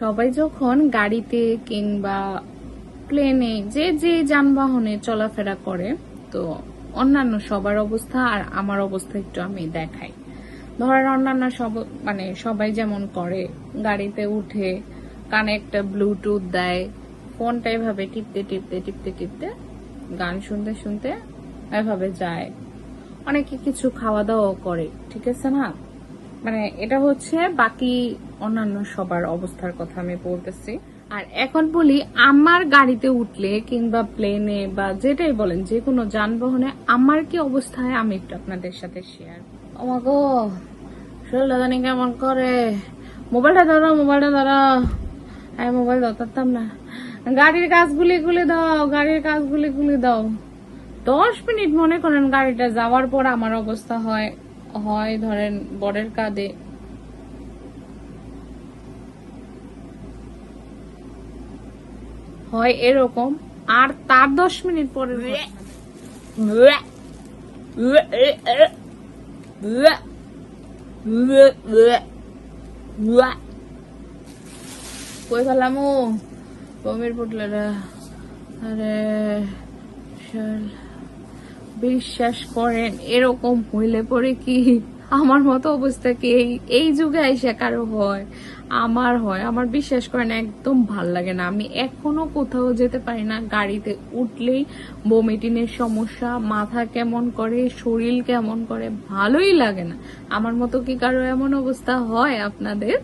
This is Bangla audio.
সবাই যখন গাড়িতে কিংবা প্লেনে যে যে যানবাহনে চলাফেরা করে, তো অন্যান্য সবার অবস্থা আর আমার অবস্থা একটু আমি দেখাই। ধরেন অন্যান্য সব মানে সবাই যেমন করে, গাড়িতে উঠে কানে একটা ব্লুটুথ দেয়, ফোনটা এভাবে টিপতে টিপতে টিপতে টিপতে গান শুনতে শুনতে এভাবে যায়। অনেকে কিছু খাওয়া দাওয়াও করে, ঠিক আছে না? মানে এটা হচ্ছে বাকি অন্যান্য সবার অবস্থার কথা আমি বলতেছি। আর এখন বলি, আমার গাড়িতে উঠলে কিংবা প্লেনে বা যেটাই বলেন, যে কোনো যানবাহনে আমার কি অবস্থায়, আমি একটু আপনাদের সাথে শেয়ার আমাগো শরীরটা জানি কেমন করে। মোবাইলটা ধরো মোবাইলটা ধরো। হ্যাঁ মোবাইল ধরতাম না। গাড়ির কাজগুলি খুলে দাও, গাড়ির কাজগুলি খুলে দাও। দশ মিনিট মনে করেন গাড়িটা যাওয়ার পর আমার অবস্থা হয় হয় ধরেন বরের কাঁধে। হয় এরকম আর তার দশ মিনিট পরে কই গেলাম ও বমির পুটলেরা আরে বিশ্বাস করেন এরকম হইলে পরে কি আমার মতো অবস্থা কি? এই যুগে আইসা কারও হয়, আমার হয়। আমার বিশ্বাস করেন, একদম ভালো লাগে না। আমি এখনও কোথাও যেতে পারি না। গাড়িতে উঠলেই বমিটিনের সমস্যা, মাথা কেমন করে, শরীর কেমন করে, ভালোই লাগে না। আমার মতো কি কারও এমন অবস্থা হয় আপনাদের?